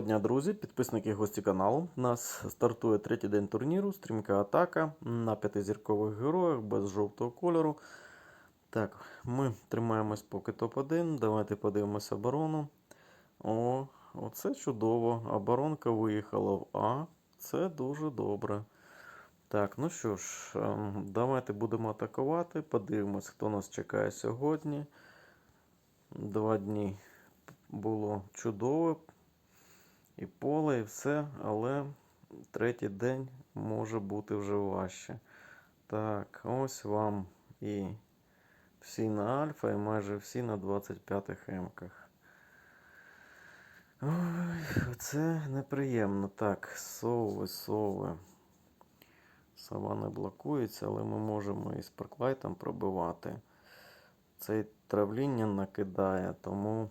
Доброго дня, друзі, підписники і гості каналу. У нас стартує третій день турніру, стрімка атака на п'ятизіркових героях без жовтого кольору. Так, ми тримаємось поки топ-1. Давайте подивимося оборону. О, оце чудово. Оборонка виїхала в А. Це дуже добре. Так, ну що ж, ем, давайте будемо атакувати. Подивимось, хто нас чекає сьогодні. Два дні було чудово. І поле, і все, але третій день може бути вже важче. Так, ось вам і всі на альфа, і майже всі на 25 емках. Ой, це неприємно. Так, сови, сови. Сова не блокується, але ми можемо і спарклайтом пробивати. Цей травління накидає, тому.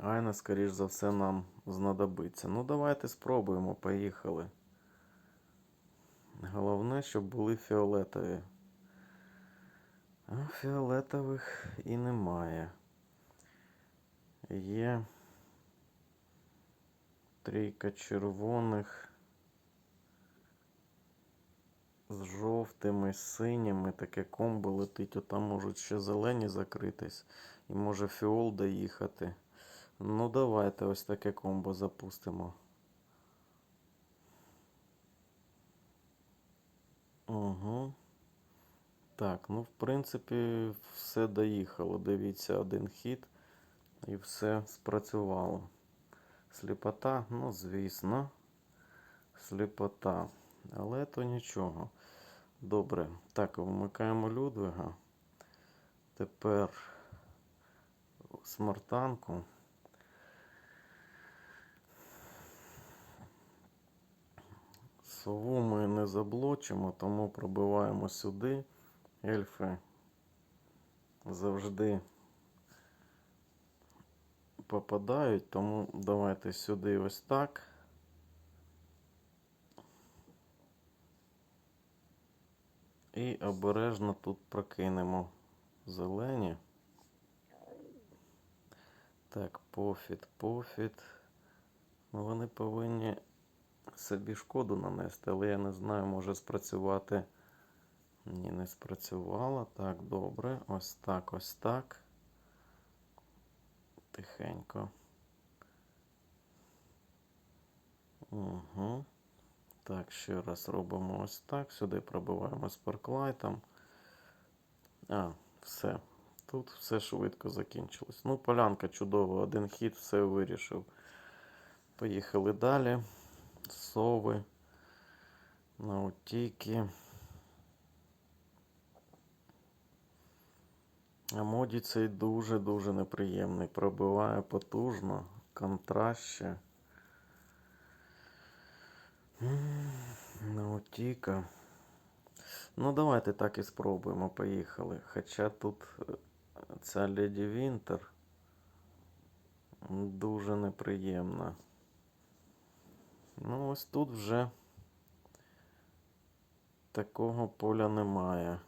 Айна, скоріш за все, нам знадобиться. Ну, давайте спробуємо, поїхали. Головне, щоб були фіолетові. А фіолетових і немає. Є трійка червоних з жовтими, синіми. Таке комбо летить. Отам можуть ще зелені закритись. І може фіол доїхати. Ну, давайте ось таке комбо запустимо. Угу. Так, ну, в принципі, все доїхало. Дивіться, один хід і все спрацювало. Сліпота, ну, звісно, сліпота. Але то нічого. Добре. Так, вмикаємо Людвига. Тепер смартанку. Сову ми не заблочимо, тому пробиваємо сюди. Ельфи завжди попадають, тому давайте сюди ось так. І обережно тут прокинемо зелені. Так, пофіт, пофіт. Вони повинні собі шкоду нанести, але я не знаю, може спрацювати. Ні, не спрацювало. Так, добре. Ось так, ось так. Тихенько. Угу. Так, ще раз робимо ось так. Сюди пробиваємо спарклайтом. А, все. Тут все швидко закінчилось. Ну, полянка чудова, один хід, все вирішив. Поїхали далі. Сови. А моді цей дуже-дуже неприємний. Пробиває потужно, контраще. Наутіка. Ну, давайте так і спробуємо. Поїхали. Хоча тут е, ця Леді Вінтер дуже неприємна. Ну, ось тут вже такого поля немає.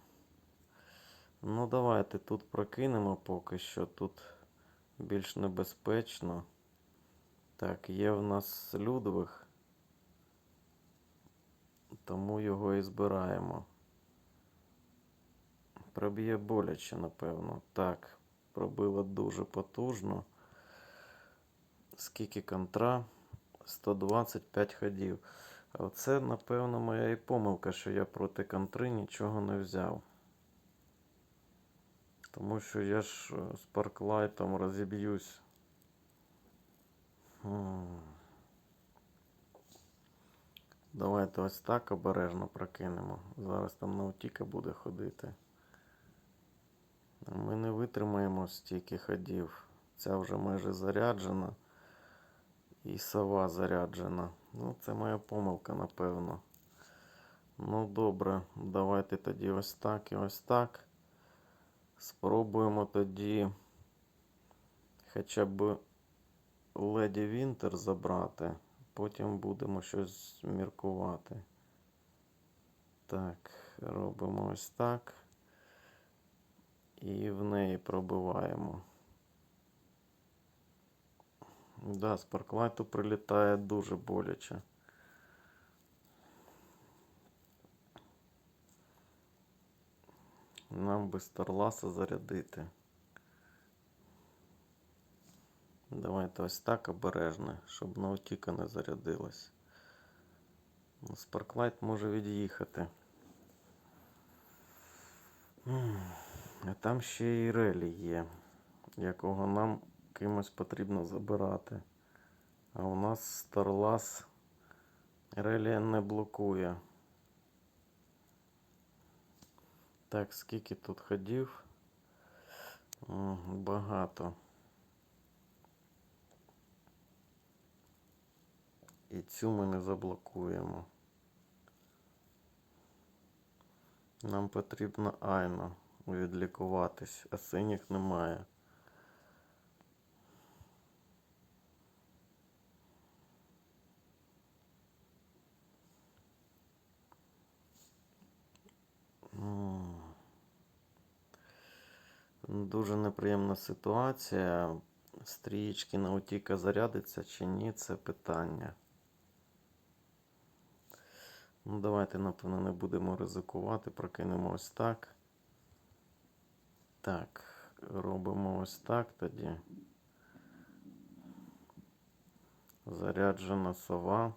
Ну, давайте тут прокинемо поки що. Тут більш небезпечно. Так, є в нас Людвиг. Тому його і збираємо. Проб'є боляче, напевно. Так, пробило дуже потужно. Скільки контра? 125 ходів. А Оце, напевно, моя і помилка, що я проти контри нічого не взяв. Тому що я ж е, з парклайтом розіб'юсь. Давайте ось так обережно прокинемо. Зараз там наутіка буде ходити. Ми не витримаємо стільки ходів. Ця вже майже заряджена. І сова заряджена. Ну, це моя помилка, напевно. Ну, добре, давайте тоді ось так і ось так. Спробуємо тоді хоча б Леді Вінтер забрати. Потім будемо щось міркувати. Так, робимо ось так. І в неї пробиваємо. Да, спарклайту прилітає дуже боляче. Нам би Старласа зарядити. Давайте ось так обережно, щоб наутіка не зарядилась. Ну, Спарклайт може від'їхати. А там ще і релі є, якого нам кимось потрібно забирати. А у нас Старлас релі не блокує. Так, скільки тут ходів? Багато. І цю ми не заблокуємо. Нам потрібно айно відлікуватись, а синіх немає. М. Дуже неприємна ситуація. Стрічки наутіка зарядиться чи ні, це питання. Ну, давайте, напевно, не будемо ризикувати, прокинемо ось так. Так, робимо ось так тоді. Заряджена сова.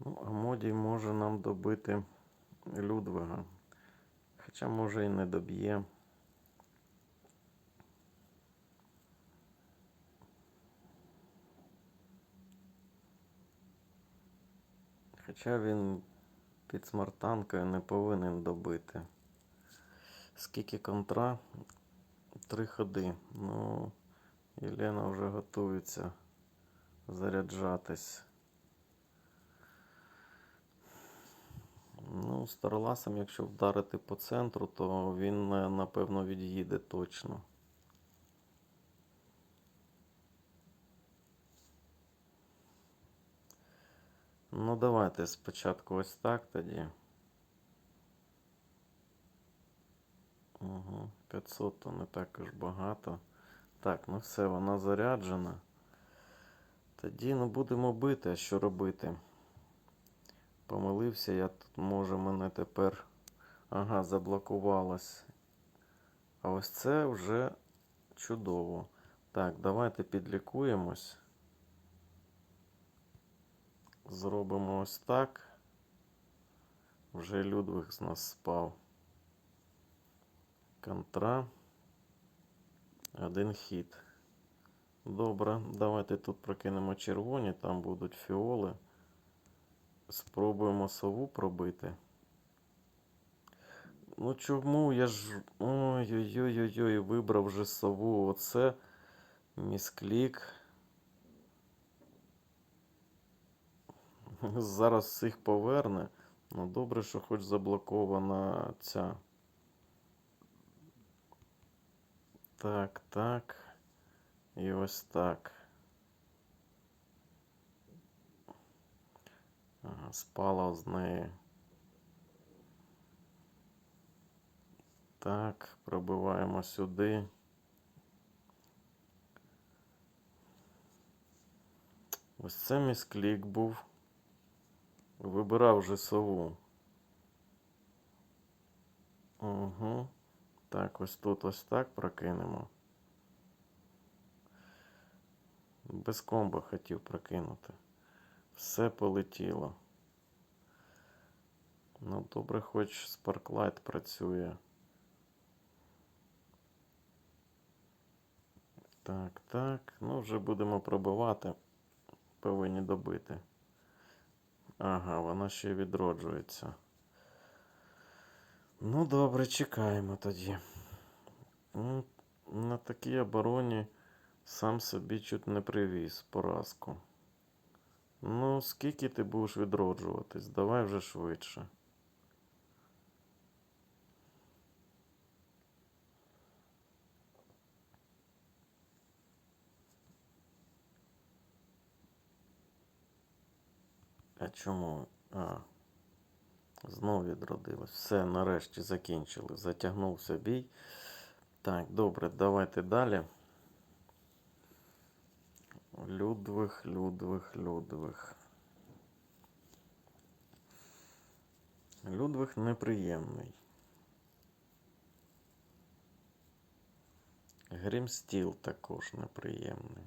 Ну, а Модій може нам добити Людвига. Хоча може і не доб'є. Хоча він під смартанкою не повинен добити. Скільки контра? Три ходи. Ну, Єлена вже готується заряджатись. Ну, Старласом, якщо вдарити по центру, то він, е, напевно, від'їде точно. Ну, давайте спочатку ось так тоді. Угу, 500 то не також багато. Так, ну все, вона заряджена. Тоді ну, будемо бити, а що робити? Помилився, я тут може мене тепер. Ага, заблокувалось. А ось це вже чудово. Так, давайте підлікуємось. Зробимо ось так. Вже Людвиг з нас спав. Контра. Один хід. Добре, давайте тут прокинемо червоні, там будуть фіоли. Спробуємо сову пробити. Ну чому я ж. Ой-ой-ой-ой, вибрав вже сову. Оце місклік. Зараз всіх поверне. Ну добре, що хоч заблокована ця. Так, так. І ось так. Спала з неї. Так, пробиваємо сюди. Ось це місклік був. Вибирав вже сову. Угу. Так, ось тут ось так прокинемо. Без комбо хотів прокинути. Все полетіло. Ну, добре, хоч Sparklight працює. Так, так. Ну, вже будемо пробивати. Повинні добити. Ага, вона ще відроджується. Ну, добре, чекаємо тоді. Ну, На такій обороні сам собі чуть не привіз поразку. Ну, скільки ти будеш відроджуватись? Давай вже швидше. А чому? А. Знову відродилось. Все, нарешті закінчили. Затягнувся бій. Так, добре, давайте далі. Людвиг, Людвиг, Людвиг. Людвиг неприємний. Грімстіл також неприємний.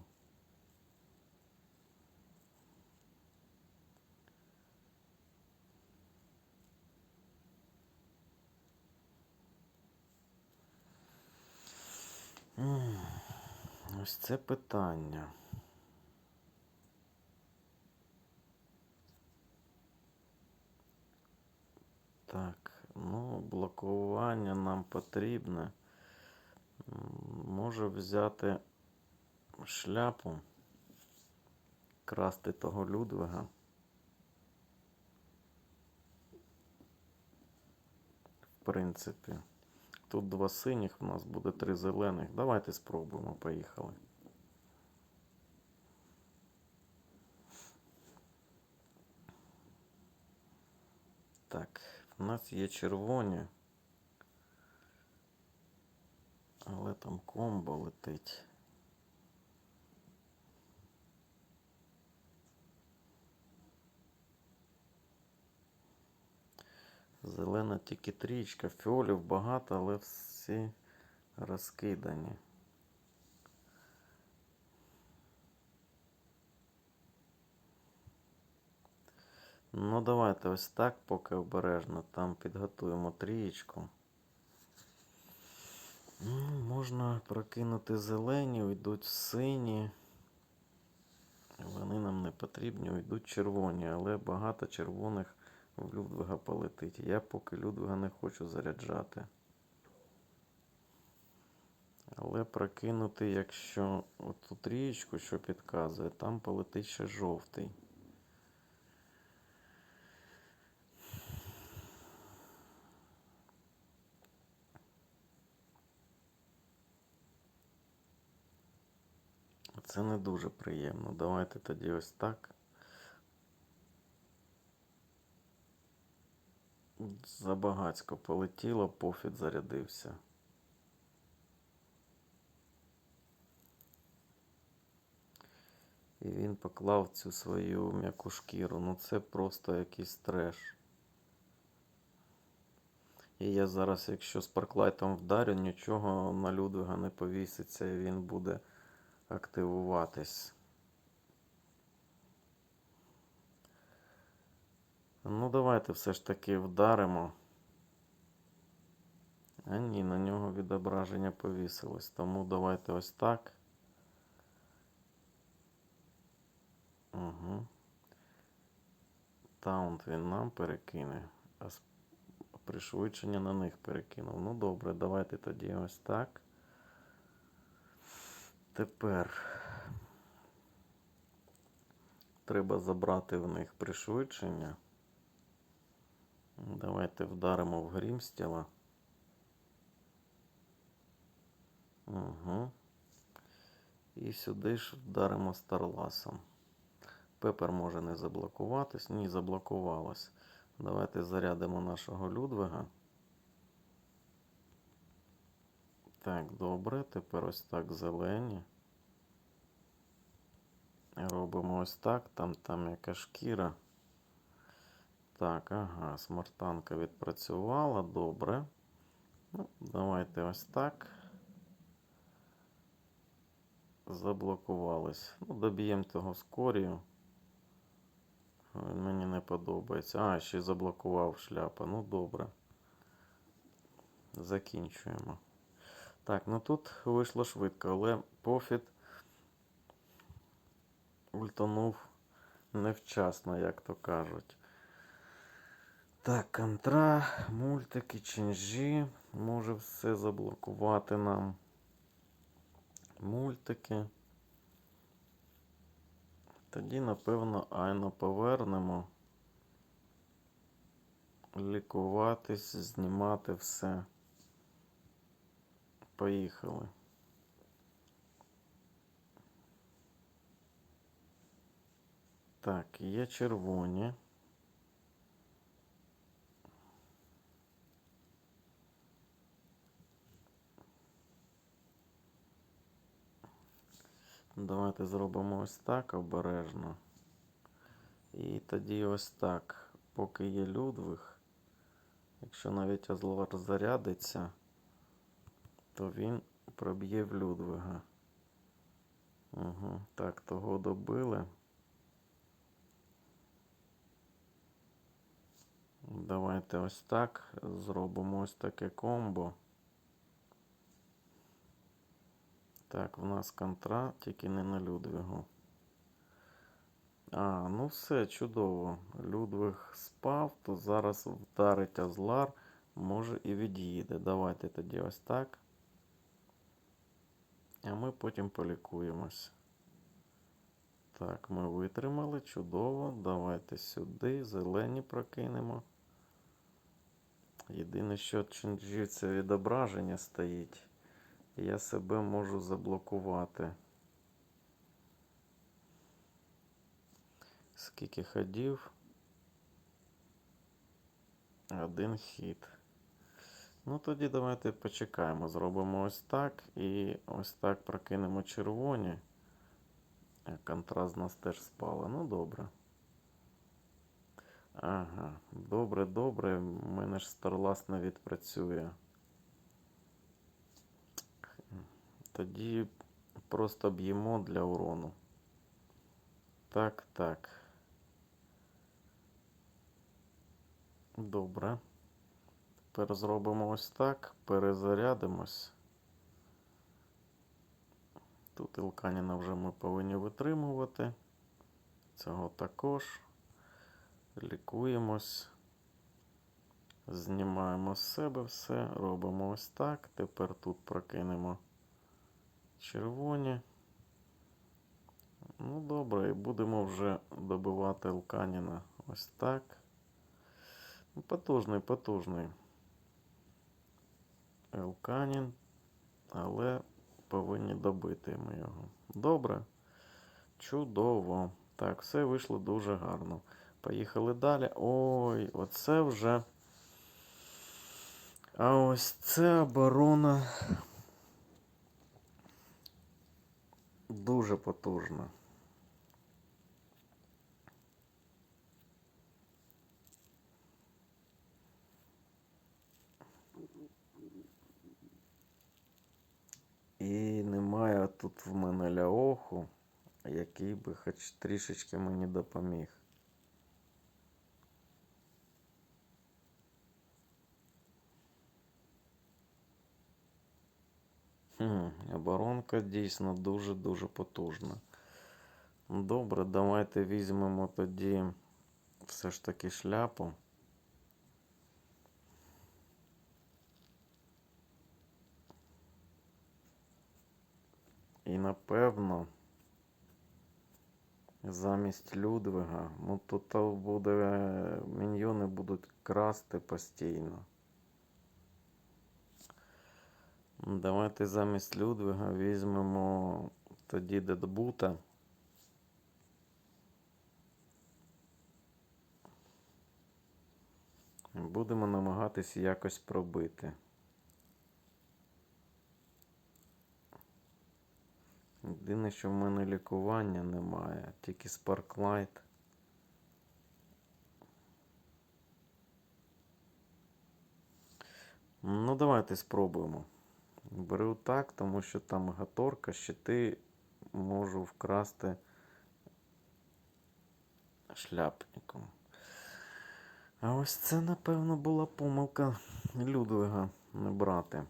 Ось це питання. Так, ну, блокування нам потрібне. Може взяти шляпу, красти того Людвига. В принципі. Тут два синіх, у нас буде три зелених. Давайте спробуємо, поїхали. Так, в нас є червоні. Але там комбо летить. Зелена тільки трічка, фіолів багато, але всі розкидані. Ну, давайте ось так, поки обережно. Там підготуємо трієчку. Ну, Можна прокинути зелені, уйдуть сині. Вони нам не потрібні, уйдуть червоні, але багато червоних в Людвига полетить. Я поки Людвига не хочу заряджати. Але прокинути, якщо оту трієчку, що підказує, там полетить ще жовтий. Це не дуже приємно. Давайте тоді ось так. Забагацько полетіло, пофіт зарядився. І він поклав цю свою м'яку шкіру. Ну це просто якийсь треш. І я зараз, якщо спарклайтом вдарю, нічого на Людвига не повіситься і він буде активуватись. Ну, давайте все ж таки вдаримо. А ні, на нього відображення повісилось. Тому давайте ось так. Угу. Таунт він нам перекине, а пришвидшення на них перекинув. Ну добре, давайте тоді ось так. Тепер треба забрати в них пришвидшення. Давайте вдаримо в Грімстіла. Угу. І сюди ж вдаримо Старласом. Пепер може не заблокуватись. Ні, заблокувалось. Давайте зарядимо нашого Людвига. Так, добре. Тепер ось так зелені. Робимо ось так. Там там яка шкіра. Так, ага, смартанка відпрацювала. Добре. Ну, давайте ось так. Заблокувались. Ну, доб'ємо того скорію. Він мені не подобається. А, ще заблокував шляпа. Ну, добре. Закінчуємо. Так, ну тут вийшло швидко, але пофіт ультанув невчасно, як то кажуть. Так, контра, мультики, ченжі. Може все заблокувати нам. Мультики. Тоді, напевно, Айно повернемо. Лікуватись, знімати все. Поїхали. Так, є червоні. Давайте зробимо ось так обережно. І тоді ось так. Поки є Людвиг, якщо навіть Азлор зарядиться, то він проб'є в Людвига. Угу. Так, того добили. Давайте ось так. Зробимо ось таке комбо. Так, в нас контра, тільки не на Людвигу. А, ну все, чудово. Людвиг спав, то зараз вдарить Азлар, може і від'їде. Давайте тоді ось так. А ми потім полікуємось. Так, ми витримали, чудово. Давайте сюди, зелені прокинемо. Єдине, що чинджівця відображення стоїть. Я себе можу заблокувати. Скільки ходів? Один хід. Ну, тоді давайте почекаємо. Зробимо ось так і ось так прокинемо червоні. Контраст у нас теж спала. Ну, добре. Ага, добре, добре. У мене ж Старлас не відпрацює. Тоді просто б'ємо для урону. Так, так. Добре. Тепер зробимо ось так. Перезарядимось. Тут Ілканіна вже ми повинні витримувати. Цього також. Лікуємось. Знімаємо з себе все. Робимо ось так. Тепер тут прокинемо червоні. Ну, добре, і будемо вже добивати Елканіна ось так. Ну, Потужний, потужний. Елканін, але повинні добити ми його. Добре. Чудово. Так, все вийшло дуже гарно. Поїхали далі. Ой, оце вже. А ось це оборона дуже потужна. І немає тут в мене ляоху, який би хоч трішечки мені допоміг. Хм, оборонка дійсно дуже-дуже потужна. Добре, давайте візьмемо тоді все ж таки шляпу. Напевно, замість Людвига, ну тут буде міньйони будуть красти постійно. Давайте замість Людвига візьмемо тоді Дедбута. Будемо намагатися якось пробити. Єдине, що в мене лікування немає, тільки Sparklight. Ну, давайте спробуємо. Беру так, тому що там гаторка, щити можу вкрасти шляпником. А ось це, напевно, була помилка Людвига не брати.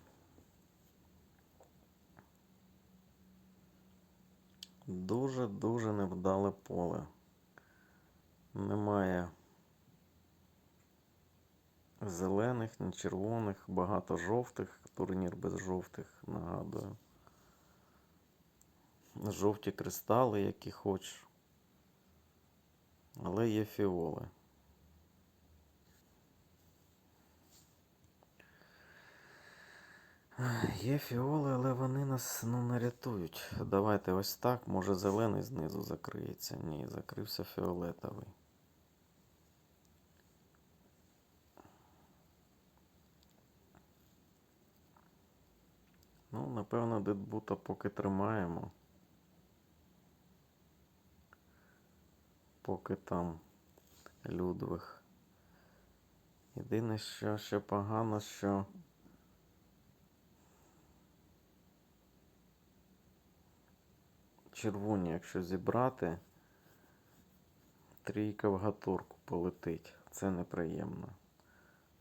Дуже-дуже невдале поле. Немає зелених, ні червоних, багато жовтих. Турнір без жовтих, нагадую. Жовті кристали, які хочеш. Але є фіоли. Є фіоли, але вони нас ну, не рятують. Давайте ось так. Може зелений знизу закриється. Ні, закрився фіолетовий. Ну, напевно, дедбута поки тримаємо. поки там Людвиг. Єдине, що ще погано, що. Червоні, якщо зібрати, трійка в гатурку полетить. Це неприємно.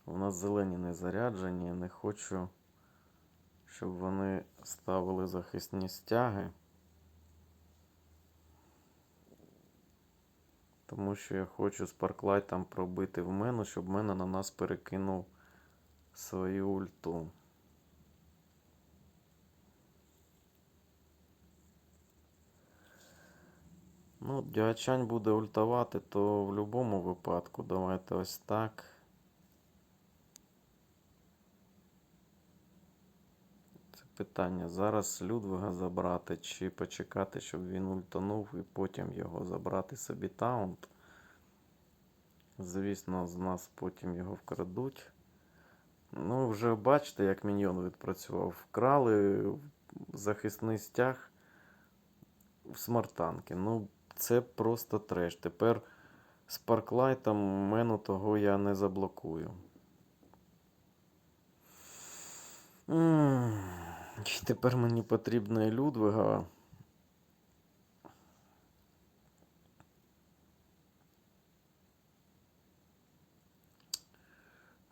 У нас зелені не заряджені, не хочу, щоб вони ставили захисні стяги. Тому що я хочу спарклайтом пробити в мене, щоб мене на нас перекинув свою ульту. Ну, Діачань буде ультавати, то в будь-якому випадку. Давайте ось так. Це питання. Зараз Людвига забрати чи почекати, щоб він ультанув і потім його забрати собі таунт. Звісно, з нас потім його вкрадуть. Ну, вже бачите, як міньйон відпрацював. Вкрали захисний стяг в смартанки. Ну, це просто треш. Тепер з парклайтом мену того я не заблокую. І Тепер мені потрібна і Людвига.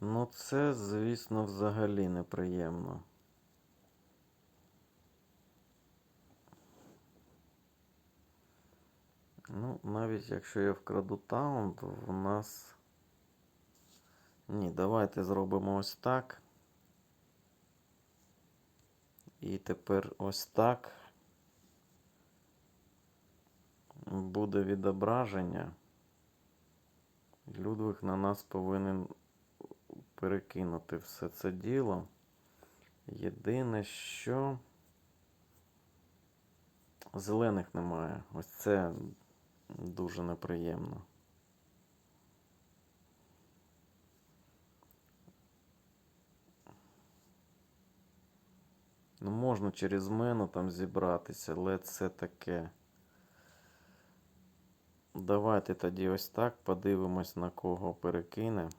Ну, це, звісно, взагалі неприємно. Ну, навіть якщо я вкраду таун, то в нас. Ні, давайте зробимо ось так. І тепер ось так. Буде відображення. Людвиг на нас повинен перекинути все це діло. Єдине, що зелених немає. Ось це дуже неприємно. Ну, можна через мене там зібратися, але це таке. Давайте тоді ось так подивимось, на кого перекине.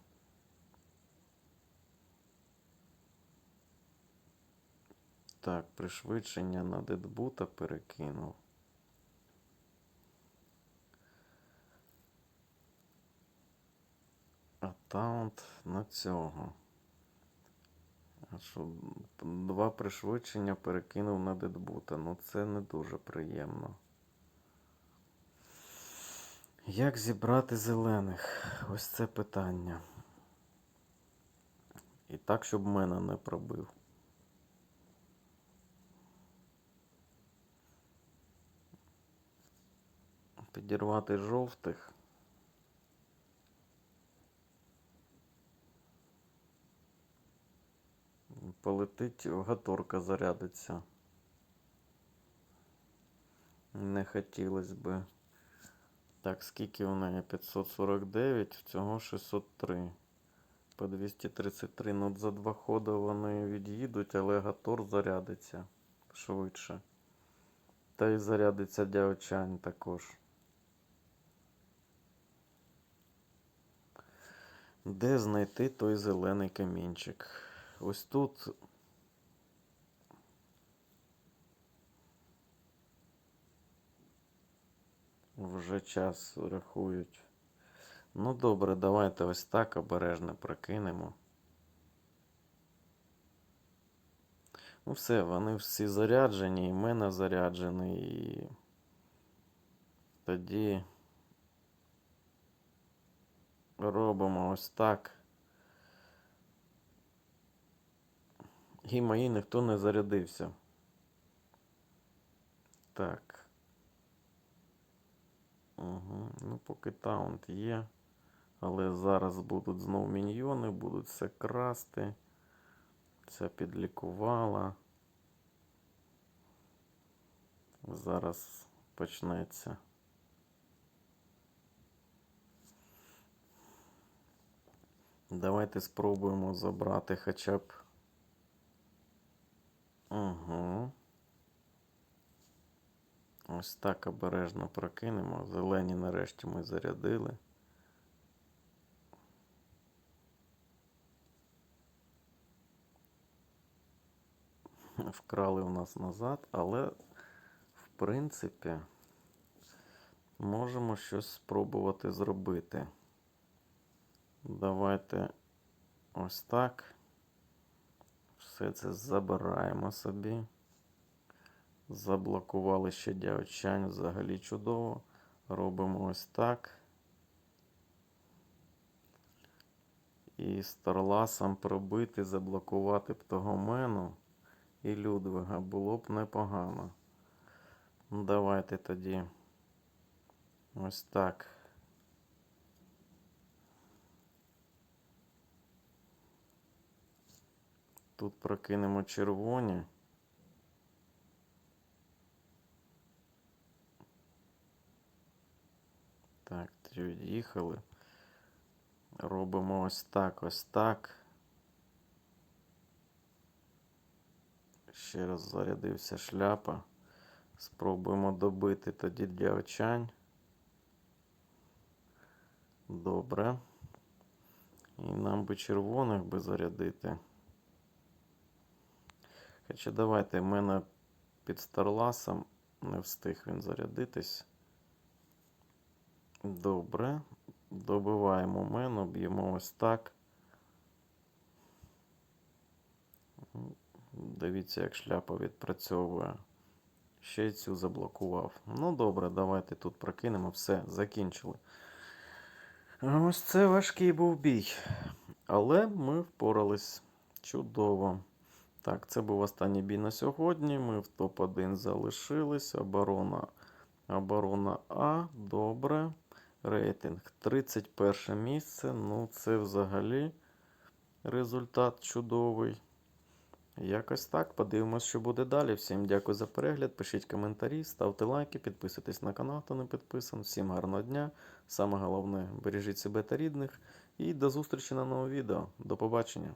Так, пришвидшення на дедбута перекинув. А таунт на цього. Що, два пришвидшення перекинув на дедбута. Ну це не дуже приємно. Як зібрати зелених? Ось це питання. І так, щоб мене не пробив. Підірвати жовтих. Полетить, гаторка зарядиться. Не хотілося би. Так, скільки у неї? 549, всього 603. По 233. Ну, за два ходи вони від'їдуть, але Гатор зарядиться швидше. Та й зарядиться Дяочань також. Де знайти той зелений камінчик? Ось тут. Вже час рахують. Ну добре, давайте ось так обережно прокинемо. Ну все, вони всі заряджені, і мене заряджений, і тоді робимо ось так. І мої ніхто не зарядився. Так. Угу. Ну, поки таунт є. Але зараз будуть знов міньйони, будуть все красти. Це підлікувала. Зараз почнеться. Давайте спробуємо забрати хоча б. Угу. Ось так обережно прокинемо. Зелені нарешті ми зарядили. Вкрали у нас назад, але в принципі можемо щось спробувати зробити. Давайте ось так. Все це забираємо собі. Заблокували ще діочань взагалі чудово. Робимо ось так. І Старласом пробити, заблокувати Птогомену і Людвига було б непогано. Давайте тоді ось так. Тут прокинемо червоні. Так, від'їхали. Робимо ось так, ось так. Ще раз зарядився шляпа. Спробуємо добити тоді для очань. Добре. І нам би червоних би зарядити. Хоча давайте, в мене під Старласом не встиг він зарядитись. Добре. Добиваємо мену, б'ємо ось так. Дивіться, як шляпа відпрацьовує. Ще й цю заблокував. Ну добре, давайте тут прокинемо. Все, закінчили. Ось це важкий був бій. Але ми впорались чудово. Так, це був останній бій на сьогодні. Ми в топ-1 залишились. Оборона. Оборона А. Добре. Рейтинг 31 місце. Ну, це взагалі результат чудовий. Якось так. Подивимось, що буде далі. Всім дякую за перегляд. Пишіть коментарі, ставте лайки, підписуйтесь на канал, хто не підписан. Всім гарного дня. Саме головне, бережіть себе та рідних. І до зустрічі на новому відео. До побачення.